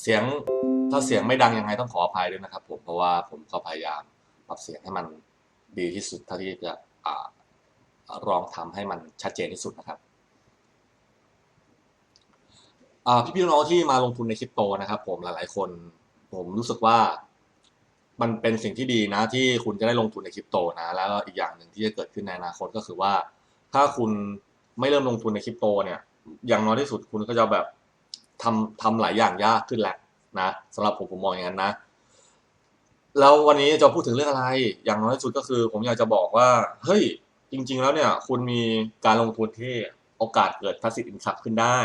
เสียงถ้าเสียงไม่ดังยังไงต้องขออภัยด้วยนะครับ ผมเพราะว่าผมก็พยายามปรับเสียงให้มันดีที่สุดเท่าที่จะลองทำให้มันชัดเจนที่สุดนะครับอ่พี่ๆน้องๆที่มาลงทุนในคริปโตนะครับ ผมหลาย ๆ คนผมรู้สึกว่ามันเป็นสิ่งที่ดีนะที่คุณจะได้ลงทุนในคริปโตนะ แล้วก็อีกอย่างหนึ่งที่จะเกิดขึ้นในอนาคตก็คือว่า ถ้าคุณไม่เริ่มลงทุนในคริปโตเนี่ย อย่างน้อยที่สุดคุณก็จะแบบ ทำทำหลายอย่างยากขึ้นแหละนะสำหรับผมผมมองอย่างนั้นนะ แล้ววันนี้จะพูดถึงเรื่องอะไร อย่างน้อยที่สุดก็คือ ผมอยากจะบอกว่า เฮ้ย จริง ๆ แล้วเนี่ย คุณมีการลงทุนที่โอกาสเกิด passive income ขึ้นได้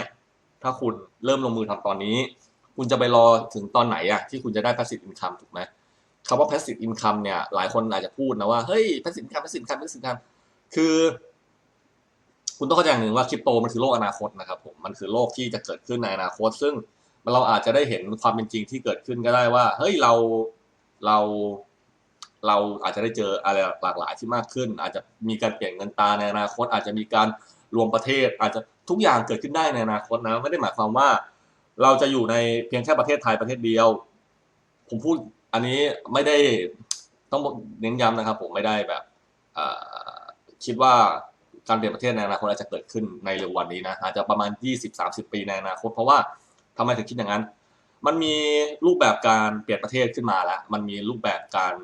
ถ้าคุณเริ่มลงมือทำตอนนี้ คุณจะไปรอถึงตอนไหนอะที่คุณจะได้ passive income ถูกไหมคำว่า passive income เนี่ย หลายคนอาจจะพูดนะว่า เฮ้ย passive income passive income passive income คือ คุณต้องเข้าใจอย่างหนึ่งว่าคริปโตมันคือโลกอนาคตนะครับผมมันคือโลกที่จะเกิดขึ้นในอนาคต ซึ่งเราอาจจะได้เห็นความเป็นจริงที่เกิดขึ้นก็ได้ว่า เฮ้ยเราเราเราอาจจะได้เจออะไรหลากหลายที่มากขึ้น อาจจะมีการเปลี่ยนเงินตาในอนาคต อาจจะมีการรวมประเทศ อาจจะทุกอย่างเกิดขึ้นได้ในอนาคตนะไม่ได้หมายความว่า เราจะอยู่ในเพียงแค่ประเทศไทยประเทศเดียว ผมพูดอันนี้ไม่ได้ต้องเน้นย้ำนะครับ ผมไม่ได้แบบคิดว่า การเปลี่ยนประเทศในอนาคตอาจจะเกิดขึ้นในเร็ววันนี้นะอาจจะประมาณ 20-30 ปีในอนาคต เพราะว่าทำไมถึงคิดอย่างนั้น มันมีรูปแบบการเปลี่ยนประเทศขึ้นมาแล้ว มันมีรูปแบบการ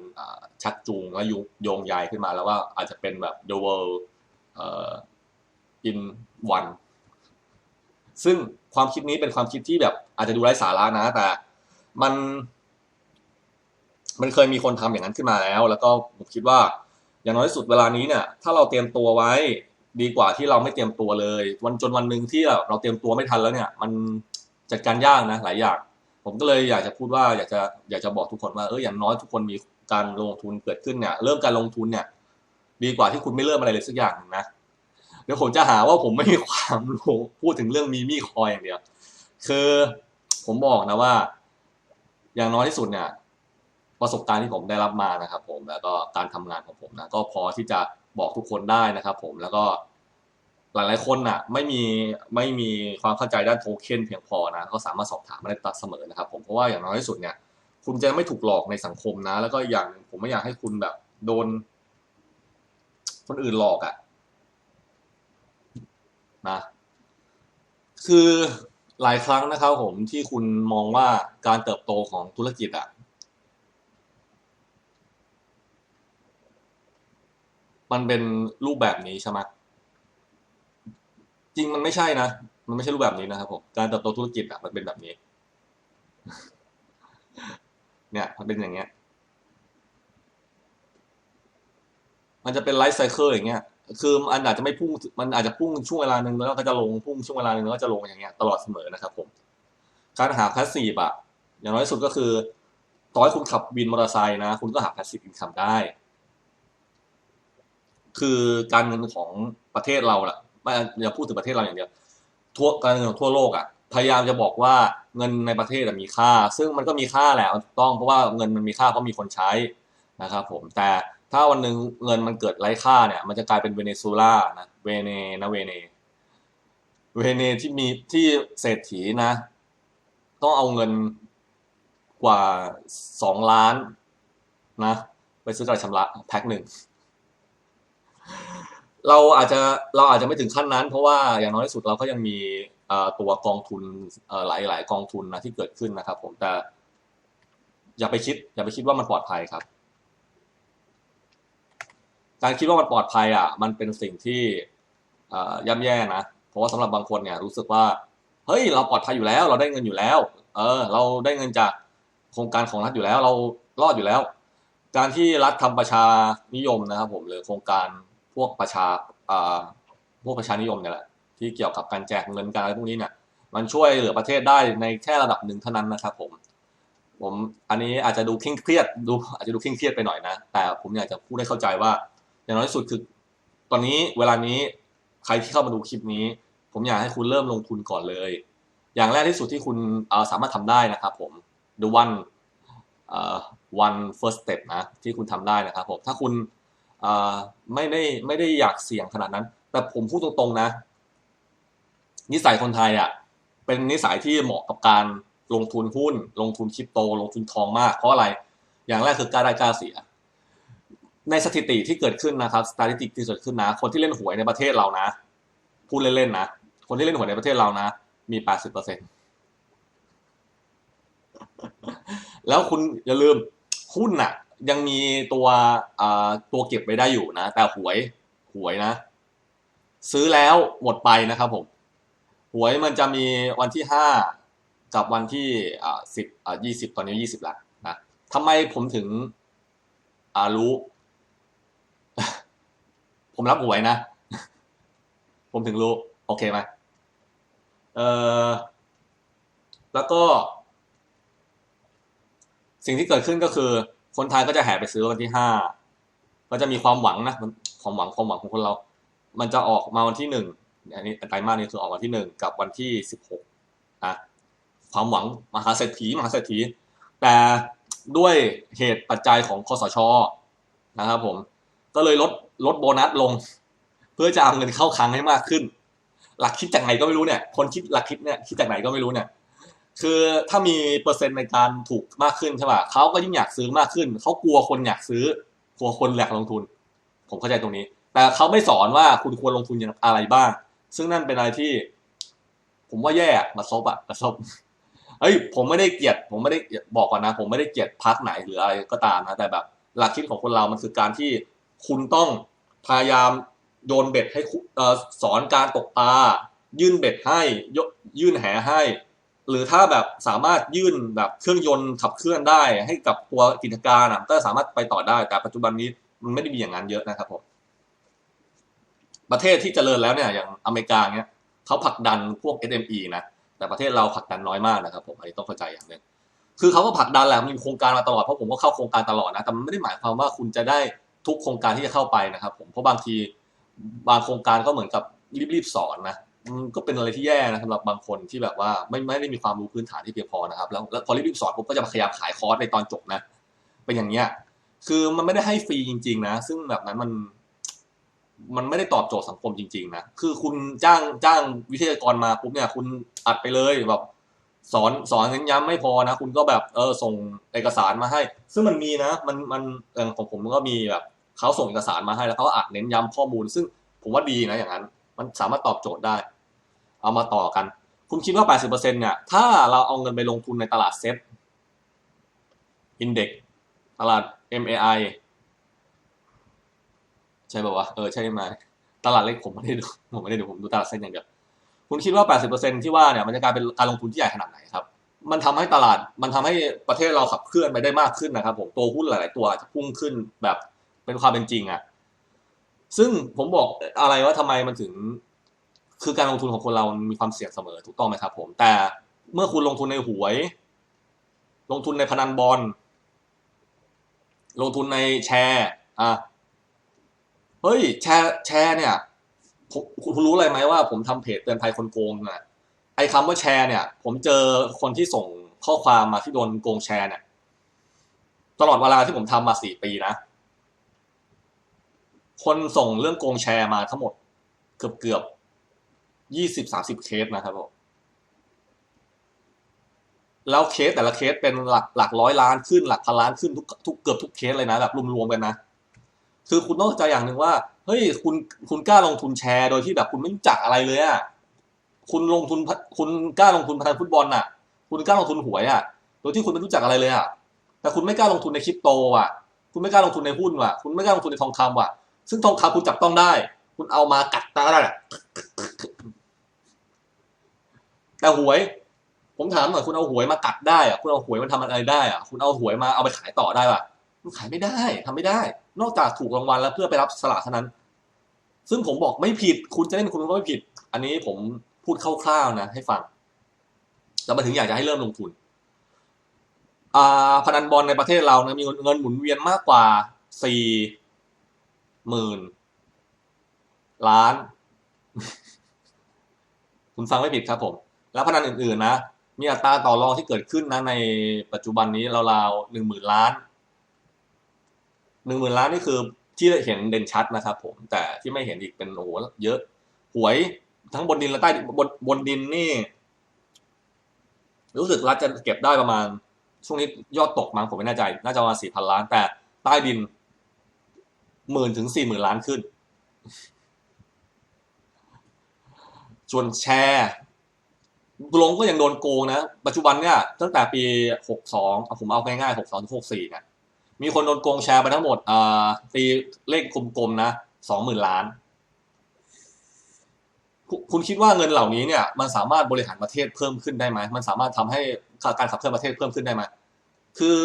ชักจูงและโยงใยขึ้นมาแล้วว่าอาจจะเป็นแบบ the world in one ซึ่งความคิดนี้เป็นความคิดที่แบบอาจจะดูไร้สาระนะ แต่มันมันเคยมีคนทำอย่างนั้นขึ้นมาแล้ว แล้วก็ผมคิดว่าอย่างน้อยที่สุดเวลานี้เนี่ย ถ้าเราเตรียมตัวไว้ ดีกว่าที่เราไม่เตรียมตัวเลย วันจนวันหนึ่งที่เราเตรียมตัวไม่ทันแล้วเนี่ย มันจัดการยากนะหลายอย่าง ผมก็เลยอยากจะพูดว่าอยากจะอยากจะบอกทุกคนว่าเอออย่างน้อยทุกคนมีการลงทุนเกิดขึ้นเนี่ยเริ่มการลงทุนเนี่ย ดีกว่าที่คุณไม่เริ่มอะไรเลยสักอย่างนะเดี๋ยวผมจะหาว่าผมไม่มีความรู้พูดถึงเรื่องมีมี่คอยอย่างเดียวคือผมบอกนะว่า อย่างน้อยที่สุดเนี่ย ประสบการณ์ที่ผมได้รับมานะครับ ผมแล้วก็การทำงานของผมนะก็พอที่จะ บอกทุกคนได้นะครับ ผมแล้วก็หลายๆคนน่ะ ไม่มีไม่มีความเข้าใจด้านโทเค็นเพียงพอนะก็สามารถสอบถามมาได้ตัดเสมอนะครับ ผมเพราะว่าอย่างน้อยที่สุดเนี่ย คุณจะไม่ถูกหลอกในสังคมนะ แล้วก็อย่างผมไม่อยากให้คุณแบบโดน คนอื่นหลอกอะ่ะนะคือหลายครั้งนะครับผมที่คุณมองว่าการเติบโตของธุรกิจอะ่ะ มันเป็นรูปแบบนี้ใช่ไหมจริงมันไม่ใช่นะ มันไม่ใช่รูปแบบนี้นะครับผมการเติบโตธุรกิจอะมันเป็นแบบนี้ เนี่ย มันเป็นอย่างเงี้ย มันจะเป็นไลฟ์ไซเคิลอย่างเงี้ยคือมันอาจจะไม่พุ่งมันอาจจะพุ่งช่วงเวลาหนึ่งแล้วก็จะลงพุ่งช่วงเวลาหนึ่งแล้วก็จะลงอย่างเงี้ยตลอดเสมอนะครับผมการหาพาสซีฟอะอย่างน้อยสุดก็คือต่อให้คุณขับวินมอเตอร์ไซค์นะ คุณก็หาพาสซีฟอินคัมได้ คือการเงินของประเทศเราแหละไม่อย่าพูดถึงประเทศเราอย่างเดียวทั่วการเงินของทั่วโลกอะพยายามจะบอกว่าเงินในประเทศมีค่า ซึ่งมันก็มีค่าแหละต้องเพราะว่าเงินมันมีค่าเพราะมีคนใช้นะครับผมแต่ถ้าวันหนึ่งเงินมันเกิดไร้ค่าเนี่ย มันจะกลายเป็นเวเนซุเอลานะเวเนนะเวเนเวเนที่มีที่เศรษฐีนะ ต้องเอาเงินกว่าสองล้านนะ ไปซื้อกระชำระแพ็คหนึ่ง เราอาจจะเราอาจจะไม่ถึงขั้นนั้น เพราะว่าอย่างน้อยที่สุดเราก็ยังมีตัวกองทุนหลายหลายกองทุนนะที่เกิดขึ้นนะครับ ผมแต่ อย่าไปคิด อย่าไปคิดว่ามันปลอดภัยครับ การคิดว่ามันปลอดภัยอะ มันเป็นสิ่งที่ย่ำแย่นะเพราะว่าสำหรับบางคนเนี่ยรู้สึกว่าเฮ้ยเราปลอดภัยอยู่แล้ว เราได้เงินอยู่แล้ว เออ เราได้เงินจากโครงการของรัฐอยู่แล้ว เรารอดอยู่แล้ว การที่รัฐทำประชานิยมนะครับ ผมหรือโครงการ พวกประชาพวกประชานิยมเนี่ยแหละที่เกี่ยวกับการแจกเงินการอะไรพวกนี้เนี่ยมันช่วยเหลือประเทศได้ในแค่ระดับหนึ่งเท่านั้นนะครับผม ผมอันนี้อาจจะดูเคร่งเครียดดูอาจจะดูเคร่งเครียดไปหน่อยนะ แต่ผมอยากจะพูดให้เข้าใจว่า อย่างน้อยที่สุดคือ ตอนนี้เวลานี้ใครที่เข้ามาดูคลิปนี้ ผมอยากให้คุณเริ่มลงทุนก่อนเลย อย่างแรกที่สุดที่คุณสามารถทำได้นะครับผม the one one first step นะที่คุณทำได้นะครับผมถ้าคุณ ไม่ได้ไม่ได้อยากเสี่ยงขนาดนั้น แต่ผมพูดตรงๆนะ นิสัยคนไทยอะ เป็นนิสัยที่เหมาะกับการลงทุนหุ้น ลงทุนคริปโต ลงทุนทองมาก เพราะอะไร อย่างแรกคือกล้าได้กล้าเสีย ในสถิติที่เกิดขึ้นนะครับสถิติที่เกิดขึ้นนะ คนที่เล่นหวยในประเทศเรานะ พูดเล่นๆนะ คนที่เล่นหวยในประเทศเรานะ มี 80เปอร์เซ็นแล้วคุณอย่าลืมหุ้นน่ะ ยังมีตัวอ่าตัวเก็บไว้ได้อยู่นะ แต่หวยหวยนะ ซื้อแล้วหมดไปนะครับผมหวยมันจะมีวันที่ห้ากับวันที่อ่าสิบอ่ายี่สิบตอนนี้ยี่สิบละนะทำไมผมถึงอ่ารู้ ผมรับหวยนะ ผมถึงรู้ โอเคไหมเออแล้วก็ สิ่งที่เกิดขึ้นก็คือ คนไทยก็จะแห่ไปซื้อวันที่ห้าก็จะมีความหวังนะมันความหวังความหวังของคนเรา มันจะออกมาวันที่หนึ่งอันนี้ไตรมาสนี้คือออกวันที่หนึ่งกับวันที่สิบหกนะความหวังมหาเศรษฐีมหาเศรษฐี แต่ด้วยเหตุปัจจัยของคอสชนะครับผม ก็เลยลดลดโบนัสลง เพื่อจะเอาเงินเข้าคลังให้มากขึ้น หลักคิดจากไหนก็ไม่รู้เนี่ย คนคิดหลักคิดเนี่ยคิดจากไหนก็ไม่รู้เนี่ย คือถ้ามีเปอร์เซ็นต์ในการถูกมากขึ้นใช่ป่ะเขาก็ยิ่งอยากซื้อมากขึ้น เขากลัวคนอยากซื้อกลัวคนอยากลงทุน ผมเข้าใจตรงนี้ แต่เขาไม่สอนว่าคุณควรลงทุนอย่างอะไรบ้าง ซึ่งนั่นเป็นอะไรที่ ผมว่าแย่มาซบอะมาซบเฮ้ยผมไม่ได้เกลียด ผมไม่ได้บอกก่อนนะ ผมไม่ได้เกลียดพักไหนหรืออะไรก็ตามนะแต่แบบ หลักคิดของคนเรามันคือการที่คุณต้องพยายามโยนเบ็ดให้สอนการตกปลายื่นเบ็ดให้ยยื่นแหให้ หรือถ้าแบบสามารถยื่นแบบเครื่องยนต์ขับเคลื่อนได้ ให้กับตัวกิจการอะก็สามารถไปต่อได้ แต่ปัจจุบันนี้มันไม่ได้มีอย่างนั้นเยอะนะครับผมประเทศที่เจริญแล้วเนี่ยอย่างอเมริกาเนี้ยเขาผลักดันพวก SME นะแต่ประเทศเราผลักดันน้อยมากนะครับ ผมอันนี้ต้องเข้าใจอย่างหนึ่งคือเขาก็ผลักดันแหละมีโครงการมาตลอดเพราะผมก็เข้าโครงการตลอดนะแต่มันไม่ได้หมายความว่าคุณจะได้ทุกโครงการที่จะเข้าไปนะครับ ผมเพราะบางทีบางโครงการก็เหมือนกับรีบๆสอนนะ ก็เป็นอะไรที่แย่นะสำหรับบางคนที่แบบว่าไม่ไม่ได้มีความรู้พื้นฐานที่เพียงพอนะครับ แล้วแล้วพอรีบสอนผมก็จะพยายามขายคอร์สในตอนจบนะ เป็นอย่างเงี้ย คือมันไม่ได้ให้ฟรีจริง ๆ นะ ซึ่งแบบนั้นมัน มันไม่ได้ตอบโจทย์สังคมจริง ๆ นะ คือคุณจ้างจ้างวิทยากรมาปุ๊บเนี่ย คุณอัดไปเลยแบบสอนสอนเน้นย้ำไม่พอนะ คุณก็แบบเออส่งเอกสารมาให้ ซึ่งมันมีนะ มันมันของผมก็มีแบบเขาส่งเอกสารมาให้แล้วเขาก็อัดเน้นย้ำข้อมูล ซึ่งผมว่าดีนะอย่างนั้น มันสามารถตอบโจทย์ได้ เอามาต่อกัน คุณคิดว่า 80%เนี่ย ถ้าเราเอาเงินไปลงทุนในตลาดเซ็ตอินเด็กตลาด MAI ใช่ป่าวะ เออ ใช่ไหมตลาดเล็กผมไม่ได้ดู ผมไม่ได้ดู ผมดูตลาดเซ็ตอย่างเดียว คุณคิดว่า 80%ที่ว่าเนี่ย มันจะกลายเป็นการลงทุนที่ใหญ่ขนาดไหนครับ มันทำให้ตลาด มันทำให้ประเทศเราขับเคลื่อนไปได้มากขึ้นนะครับ ผม ตัวหุ้นหลาย ๆ ตัวจะพุ่งขึ้นแบบเป็นความเป็นจริงอะ ซึ่งผมบอกอะไรว่าทำไมมันถึง คือการลงทุนของคนเรามีความเสี่ยงเสมอถูกต้องไหมครับ ผม แต่เมื่อคุณลงทุนในหวย ลงทุนในพนันบอล ลงทุนในแชร์ อะ เฮ้ย แชร์แชร์เนี่ยคุณรู้อะไรไหมว่าผมทำเพจเตือนภัยคนโกงนะไอ้คำว่าแชร์เนี่ย ผมเจอคนที่ส่งข้อความมาที่โดนโกงแชร์เนี่ย ตลอดเวลาที่ผมทำมาสี่ปีนะ คนส่งเรื่องโกงแชร์มาทั้งหมดเกือบเกือบยี่สิบสามสิบเคสนะครับผมแล้วเคสแต่ละเคสเป็นหลักหลักร้อยล้านขึ้นหลักพันล้านขึ้นทุกทุกเกือบทุกเคสเลยนะแบบรวมๆกันนะคือคุณต้องเข้าใจอย่างหนึ่งว่าเฮ้ยคุณคุณกล้าลงทุนแชร์โดยที่แบบคุณไม่รู้จักอะไรเลยอะคุณลงทุนคุณกล้าลงทุนพนันฟุตบอลน่ะ คุณกล้าลงทุนหวยอะ โดยที่คุณไม่รู้จักอะไรเลยอะแต่คุณไม่กล้าลงทุนในคริปโตอะ คุณไม่กล้าลงทุนในหุ้นว่ะ คุณไม่กล้าลงทุนในทองคำว่ะ ซึ่งทองคำคุณจับต้องได้ คุณเอามากัดตาได้แต่หวย ผมถามหน่อยคุณเอาหวยมากัดได้อะคุณเอาหวยมาทำอะไรได้อะคุณเอาหวยมาเอาไปขายต่อได้ป่ะมันขายไม่ได้ทำไม่ได้ นอกจากถูกรางวัลแล้วเพื่อไปรับสลากเท่านั้น ซึ่งผมบอกไม่ผิด คุณจะเล่นคุณก็ไม่ผิด อันนี้ผมพูดคร่าวๆนะ ให้ฟังแล้วมาถึงอยากจะให้เริ่มลงทุนอ่าพนันบอลในประเทศเรานะมีเงินหมุนเวียนมากกว่าสี่ หมื่น ล้าน คุณฟังไม่ผิดครับผม แล้วพนันอื่นๆนะ มีอัตราต่อรองที่เกิดขึ้นนะในปัจจุบันนี้ราวๆหนึ่งหมื่นล้านหนึ่งหมื่นล้านนี่คือที่เห็นเด่นชัดนะครับผม แต่ที่ไม่เห็นอีกเป็นโอ้โหเยอะ หวยทั้งบนดินและใต้บนบนดินนี่ รู้สึกรัฐจะเก็บได้ประมาณ ช่วงนี้ยอดตกมั้งผมไม่แน่ใจ น่าจะประมาณสี่พันล้าน แต่ใต้ดิน หมื่นถึงสี่หมื่นล้านขึ้น ส่วนแชร์ลงก็ยังโดนโกงนะ ปัจจุบันเนี่ยตั้งแต่ปีหกสองผมเอาง่ายๆหกสองถึงหกสี่เนี่ยมีคนโดนโกงแชร์ไปทั้งหมดตีเลขกลมๆนะสองหมื่นล้าน คุณคิดว่าเงินเหล่านี้เนี่ย มันสามารถบริหารประเทศเพิ่มขึ้นได้ไหม มันสามารถทำให้การขับเคลื่อนประเทศเพิ่มขึ้นได้ไหม คือ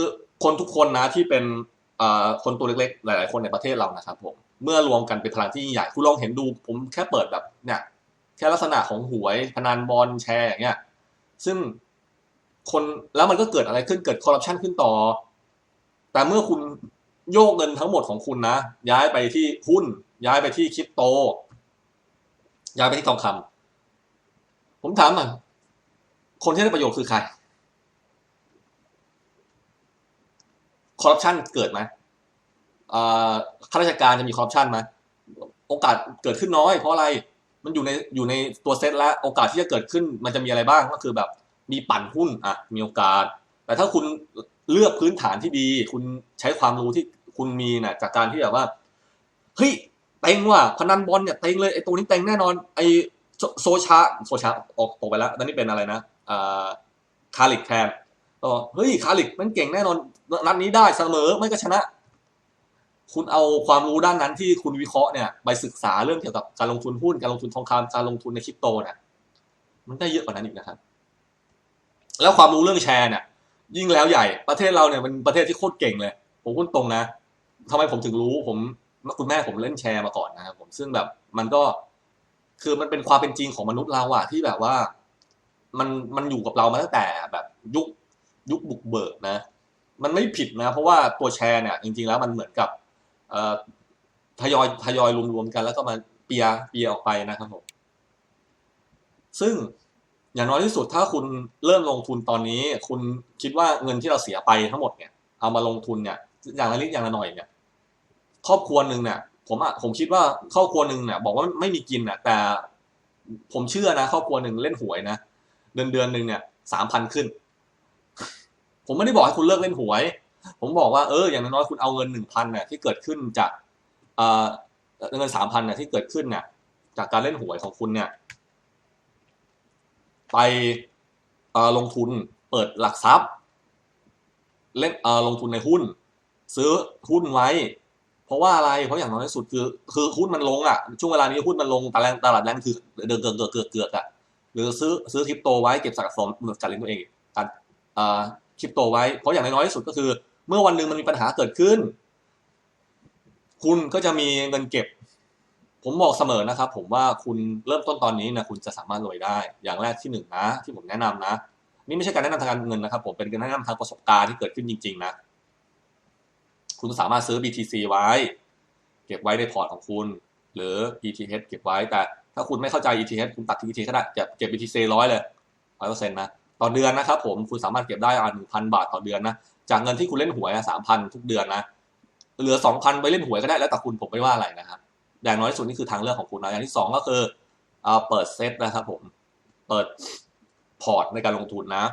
คนทุกคนนะที่เป็น คนตัวเล็กๆ หลาย ๆ คนในประเทศเรานะครับผม เมื่อรวมกันเป็นพลังที่ยิ่งใหญ่คุณลองเห็นดู ผมแค่เปิดแบบเนี่ยแค่ลักษณะของหวยพนันบอลแชร์อย่างเงี้ย ซึ่งคนแล้วมันก็เกิดอะไรขึ้นเกิดคอร์รัปชันขึ้นต่อ แต่เมื่อคุณโยกเงินทั้งหมดของคุณนะ ย้ายไปที่หุ้น ย้ายไปที่คริปโต ย้ายไปที่ทองคำผมถามหน่อยคนที่ได้ประโยชน์คือใคร คอร์รัปชันเกิดไหมข้าราชการจะมีคอร์รัปชันไหมโอกาสเกิดขึ้นน้อย เพราะอะไรมันอยู่ในอยู่ในตัวเซตแล้วโอกาสที่จะเกิดขึ้นมันจะมีอะไรบ้างก็คือแบบมีปั่นหุ้นอะมีโอกาส แต่ถ้าคุณเลือกพื้นฐานที่ดี คุณใช้ความรู้ที่คุณมีนะ่ะจากการที่แบบว่าเฮ้ยเต็งว่ะพนันบอลเนี่ยเต็งเลยไอ้ตัวนี้เต็งแน่นอนไอ้โซชาโซชาออกตกไปแล้วตอนนี้เป็นอะไรนะอ่าคาลิกแทนก็เฮ้ยคาลิกมันเก่งแน่นอน นัดนี้ได้เสมอไม่ก็ชนะ คุณเอาความรู้ด้านนั้นที่คุณวิเคราะห์เนี่ยไปศึกษาเรื่องเกี่ยวกับการลงทุนหุ้นการลงทุนทองคำการลงทุนในคริปโตเนี่ยมันได้เยอะกว่านั้นอีกนะครับ แล้วความรู้เรื่องแชร์เนี่ยยิ่งแล้วใหญ่ประเทศเราเนี่ยเป็นประเทศที่โคตรเก่งเลย ผมพูดตรงนะทำไมผมถึงรู้ผมคุณแม่ผมเล่นแชร์มาก่อนนะครับผมซึ่งแบบมันก็คือมันเป็นความเป็นจริงของมนุษย์เราอะที่แบบว่า มันมันอยู่กับเรามาตั้งแต่แบบยุคยุคบุกเบิกนะ มันไม่ผิดนะ เพราะว่าตัวแชร์เนี่ยจริงๆแล้วมันเหมือนกับทยอยทยอยรวมๆกัน แล้วก็มาเปียเปียออกไปนะครับผมซึ่งอย่างน้อยที่สุดถ้าคุณเริ่มลงทุนตอนนี้ คุณคิดว่าเงินที่เราเสียไปทั้งหมดเนี่ย เอามาลงทุนเนี่ยอย่างละนิดอย่างละหน่อยเนี่ย ครอบครัวหนึ่งเนี่ยผมอะผมคิดว่าครอบครัวหนึ่งเนี่ยบอกว่าไม่มีกินอะแต่ผมเชื่อนะ ครอบครัวหนึ่งเล่นหวยนะเดือนเดือนหนึ่งเนี่ยสามพันขึ้น ผมไม่ได้บอกให้คุณเลิกเล่นหวย ผมบอกว่าเอออย่างน้อยๆคุณเอาเงินหนึ่งพันเนี่ยที่เกิดขึ้นจากเอ่อเงินสามพันเนี่ยที่เกิดขึ้นเนี่ยจากการเล่นหวยของคุณเนี่ย ไปลงทุนเปิดหลักทรัพย์ เล่นลงทุนในหุ้น ซื้อหุ้นไว้ เพราะว่าอะไรเพราะอย่างน้อยที่สุดคือ คือหุ้นมันลงอะช่วงเวลานี้หุ้นมันลงตลาดตลาดแรงคือเดินเกือกเกือกเกือกอะหรือซื้อซื้อคริปโตไว้เก็บสะสมเหมือนการเล่นตัวเองการ คริปโตไว้ เพราะอย่างน้อยที่สุดก็คือ เมื่อวันหนึ่งมันมีปัญหาเกิดขึ้น คุณก็จะมีเงินเก็บ ผมบอกเสมอนะครับ ผมว่าคุณเริ่มต้นตอนนี้นะคุณจะสามารถรวยได้ อย่างแรกที่หนึ่งนะ ที่ผมแนะนำนะ นี่ไม่ใช่การแนะนำทางการเงินนะครับ ผมเป็นการแนะนำทางประสบการณ์ที่เกิดขึ้นจริง ๆ นะ คุณสามารถซื้อ BTC ไว้ เก็บไว้ในพอร์ตของคุณ หรือ ETH เก็บไว้แต่ถ้าคุณไม่เข้าใจ ETH คุณตัด ETH ก็ได้เก็บ BTC ร้อยเลยร้อยเปอร์เซ็นต์นะ ต่อเดือนนะครับผมคุณสามารถเก็บได้อ่าหนึ่งพันบาทต่อเดือนนะจากเงินที่คุณเล่นหวยสามพันทุกเดือนนะเหลือสองพันไปเล่นหวยก็ได้แล้วแต่คุณผมไม่ว่าอะไรนะครับอย่างน้อยสุดนี่คือทางเลือกของคุณนะอย่างที่สองก็คือเอาเปิดเซตนะครับผมเปิดพอร์ตในการลงทุนนะ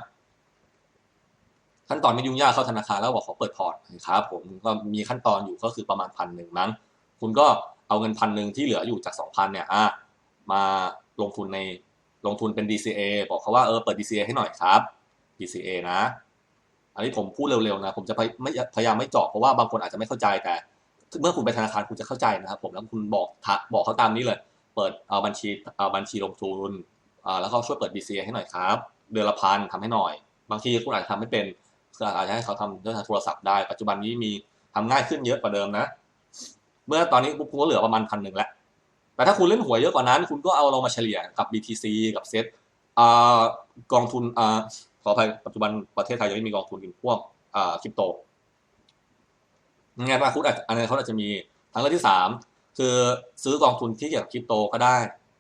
ขั้นตอนไม่ยุ่งยากเข้าธนาคารแล้วบอกขอเปิดพอร์ตครับผมก็มีขั้นตอนอยู่ก็คือประมาณพันหนึ่งมั้งคุณก็เอาเงินพันหนึ่งที่เหลืออยู่จากสองพันเนี่ยอะมาลงทุนใน ลงทุนเป็น DCA บอกเขาว่าเออเปิด DCA ให้หน่อยครับ DCA นะ อันนี้ผมพูดเร็วๆนะ ผมจะไม่พยายามไม่เจาะเพราะว่าบางคนอาจจะไม่เข้าใจแต่ เมื่อคุณไปธนาคารคุณจะเข้าใจนะครับ ผมแล้วคุณบอกทบอกเขาตามนี้เลย เปิดเอาบัญชีเอาบัญชีลงทุนแล้วเขาช่วยเปิด DCA ให้หน่อยครับ เดือนละพันทำให้หน่อย บางทีคุณอาจจะทำไม่เป็นอาจจะให้เขาทำด้วยทางโทรศัพท์ได้ปัจจุบันนี้มีทำง่ายขึ้นเยอะกว่าเดิมนะ เมื่อตอนนี้คุณก็เหลือประมาณพันหนึ่งแล้ว แต่ถ้าคุณเล่นหวยเยอะกว่านั้น คุณก็เอาลงมาเฉลี่ยกับ BTC กับเซ็ตกองทุนอขออภัยปัจจุบันประเทศไทยยังไม่มีกองทุนพวกคริปโตงานว่าคุณอาจอันนี้เขาอาจจะมีทางเลือกที่สามคือซื้อกองทุนที่เกี่ยวกับคริปโตก็ได้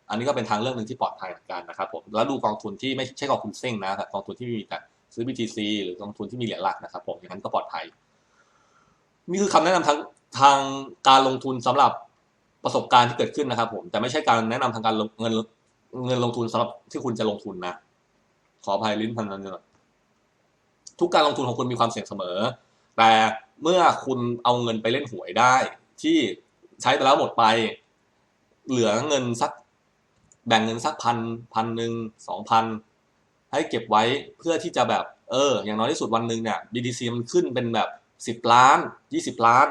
อันนี้ก็เป็นทางเลือกหนึ่งที่ปลอดภัยเหมือนกันนะครับผมแล้วดูกองทุนที่ไม่ใช่กองทุนเซ้งนะกองทุนที่มีแต่ซื้อ BTC หรือกองทุนที่มีเหรียญหลักนะครับผมอย่างนั้นก็ปลอดภัย นี่คือคำแนะนำทางทางการลงทุนสำหรับ ประสบการณ์ที่เกิดขึ้นนะครับ ผมแต่ไม่ใช่การแนะนำทางการเงินเงินลงทุนสำหรับที่คุณจะลงทุนนะ ขออภัยลิ้นพันนั้นเลยทุกการลงทุนของคุณมีความเสี่ยงเสมอ แต่เมื่อคุณเอาเงินไปเล่นหวยได้ ที่ใช้ไปแล้วหมดไป เหลือเงินสักแบ่งเงินสักพันพันหนึ่งสองพันให้เก็บไว้เพื่อที่จะแบบเออ อย่างน้อยที่สุดวันหนึ่งเนี่ย BTC มันขึ้นเป็นแบบสิบล้านยี่สิบล้าน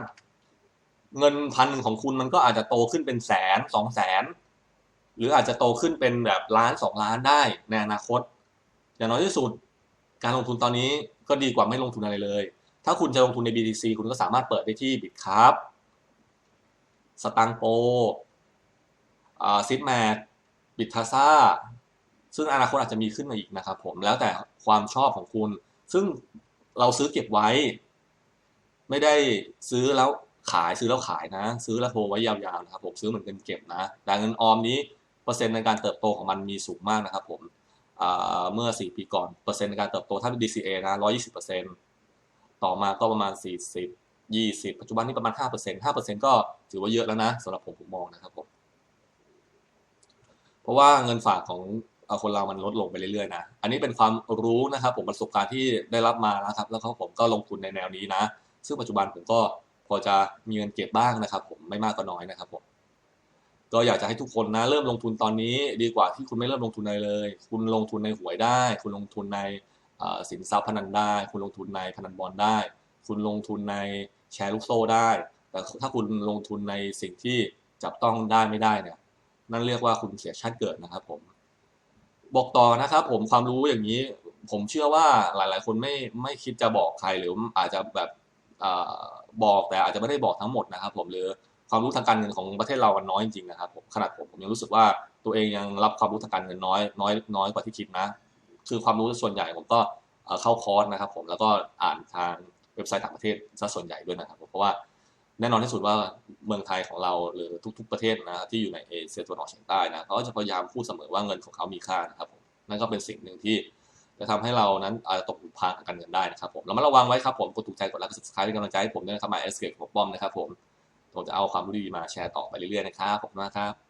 เงินพันหนึ่งของคุณมันก็อาจจะโตขึ้นเป็นแสนสองแสนหรืออาจจะโตขึ้นเป็นแบบล้านสองล้านได้ในอนาคต อย่างน้อยที่สุด การลงทุนตอนนี้ก็ดีกว่าไม่ลงทุนอะไรเลย ถ้าคุณจะลงทุนใน BTC คุณก็สามารถเปิดได้ที่บิตครับสตังโปซิดแมทบิตทาซ่าซึ่งอนาคตอาจจะมีขึ้นมาอีกนะครับผมแล้วแต่ความชอบของคุณ ซึ่งเราซื้อเก็บไว้ ไม่ได้ซื้อแล้ว ขายซื้อแล้วขายนะ ซื้อแล้วโทไว้ยาวๆนะครับผมซื้อเหมือนเงินเก็บนะแต่เงินออมนี้เปอร์เซ็นต์ในการเติบโตของมันมีสูงมากนะครับผมเมื่อ 4 ปีก่อนเปอร์เซ็นต์ในการเติบโตถ้าเป็น DCA นะ120เปอร์เซ็นต์ต่อมาก็ประมาณ 40 20 ปัจจุบันนี้ประมาณ5เปอร์เซ็นต์5เปอร์เซ็นต์ก็ถือว่าเยอะแล้วนะสำหรับผมผมมองนะครับผมเพราะว่าเงินฝากของคนเรามันลดลงไปเรื่อยๆนะ อันนี้เป็นความรู้นะครับ ผมประสบการณ์ที่ได้รับมานะครับ แล้วก็ผมก็ลงทุนในแนวนี้นะ ซึ่งปัจจุบันผมก็ อจะมีเงินเก็บบ้างนะครับผมไม่มากก็น้อยนะครับผมก็อยากจะให้ทุกคนนะเริ่มลงทุนตอนนี้ดีกว่าที่คุณไม่เริ่มลงทุนอะไรเลย คุณลงทุนในหวยได้ คุณลงทุนในสินทรัพย์พนันได้ คุณลงทุนในพนันบอลได้ คุณลงทุนในแชร์ลูกโซ่ได้ แต่ถ้าคุณลงทุนในสิ่งที่จับต้องได้ไม่ได้เนี่ย นั่นเรียกว่าคุณเสียชาติเกิดนะครับผมบอกต่อนะครับผมความรู้อย่างนี้ ผมเชื่อว่าหลาย ๆ คนไม่ไม่คิดจะบอกใครหรืออาจจะแบบ บอกแต่อาจจะไม่ได้บอกทั้งหมดนะครับ ผมหรือความรู้ทางการเงินของประเทศเรามันน้อยจริงๆนะครับผมขนาดผมผมยังรู้สึกว่าตัวเองยังรับความรู้ทางการเงินน้อยน้อยน้อยกว่าที่คิดนะ คือความรู้ส่วนใหญ่ผมก็เข้าคอร์สนะครับ ผมแล้วก็อ่านทางเว็บไซต์ต่างประเทศซะส่วนใหญ่ด้วยนะครับเพราะว่าแน่นอนที่สุดว่าเมืองไทยของเราหรือทุก ๆ ประเทศนะที่อยู่ในเอเชียตะวันออกเฉียงใต้นะเขาจะพยายามพูดเสมอว่าเงินของเขามีค่านะครับผมนั่นก็เป็นสิ่งหนึ่งที่ จะทำให้เรานั้นอาจจะตกหลุมพรางทานการเงินได้นะครับผมเรามาระวังไว้ครับผมกดถูกใจกดไลค์กด subscribe เป็นกำลังใจให้ผมด้วยนะครับมาเอสเกตของป้อมนะครับผมผมจะเอาความรู้ดีมาแชร์ต่อไปเรื่อยๆนะครับขอบคุณมากครับ